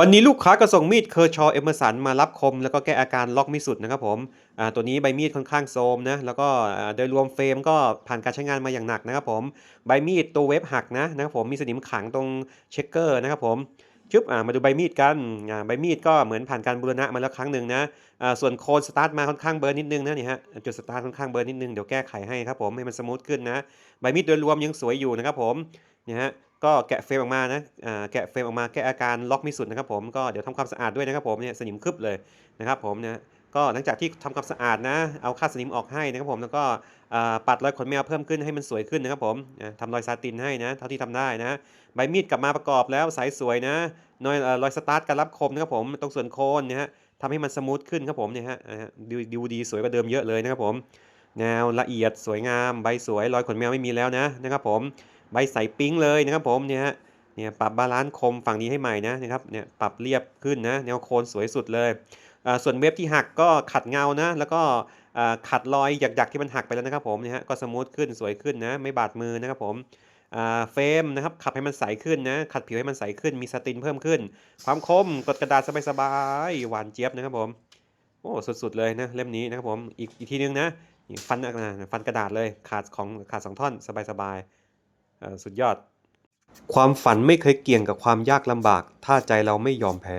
วันนี้ลูกค้าก็ส่งมีดเคอร์ชอเอเมอร์สันมารับคม แล้วก็แก้อาการล็อกไม่สุดนะครับผมตัวนี้ใบมีดค่อนข้างโทรมนะแล้วก็โดยรวมเฟรมก็ผ่านการใช้งานมาอย่างหนักนะครับผมใบมีดตัวเว็บหักนะนะครับผมมีสนิมขังตรงเช็คเกอร์นะครับผมชึบมาดูใบมีดกันใบมีดก็เหมือนผ่านการบูรณะมาแล้วครั้งหนึ่งนะส่วนโคนสตาร์ทมาค่อนข้างเบิร์นนิดนึงนะนี่ฮะจุดสตาร์ทค่อนข้างเบิร์นนิดนึงเดี๋ยวแก้ไขให้ครับผมให้มันสมูทขึ้นนะใบมีดโดยรวมยังสวยอยู่นะครับผม นี่ฮะก็แกะเฟรมออกมานะแกะเฟรมออกมาแก้อาการล็อกไม่สุดนะครับผมก็เดี๋ยวทำความสะอาดด้วยนะครับผมเนี่ยสนิมคึบเลยนะครับผมนะก็หลังจากที่ทำความสะอาดนะเอาค่าสนิมออกให้นะครับผมแล้วก็ปัดรอยขนแมวเพิ่มขึ้นให้มันสวยขึ้นนะครับผมทำรอยซาตินให้นะเท่าที่ทำได้นะใบมีดกลับมาประกอบแล้วสายสวยนะรอยรอยสตาร์ทการรับคมนะครับผมตรงส่วนโคนนะฮะทำให้มันสมูทขึ้นครับผมเนี่ยฮะอ่าฮะดูดูดีสวยกว่าเดิมเยอะเลยนะครับผมแนวละเอียดสวยงามใบสวยรอยขนแมวไม่มีแล้วนะนะครับผม ใบใสปิ๊งเลยนะครับผมเนี่ยฮะเนี่ยปรับบาลานซ์คมฝั่งนี้ให้ใหม่นะนะครับเนี่ยปรับเรียบขึ้นนะแนวโคนสวยสุดเลยอ่าส่วนเว็บที่หักก็ขัดเงานะ แล้วก็อ่าขัดรอยหยักๆที่มันหักไปแล้วนะครับผมเนี่ยฮะก็สมูทขึ้นสวยขึ้นนะ ไม่บาดมือนะครับผมอ่าเฟรมนะครับขับให้มันใสขึ้นนะ ขัดผิวให้มันใสขึ้นมีสตินเพิ่มขึ้น ความคมกดกระดาษสบายๆหวานเจี๊ยบนะครับผมโอ้สุดๆเลยนะเล่มนี้นะครับผมอีกอีกทีนึงนะฟันอะฟันกระดาษเลยขาดของขาดสองท่อนสบายๆ สุดยอด ความฝันไม่เคยเกี่ยงกับความยากลำบาก ถ้าใจเราไม่ยอมแพ้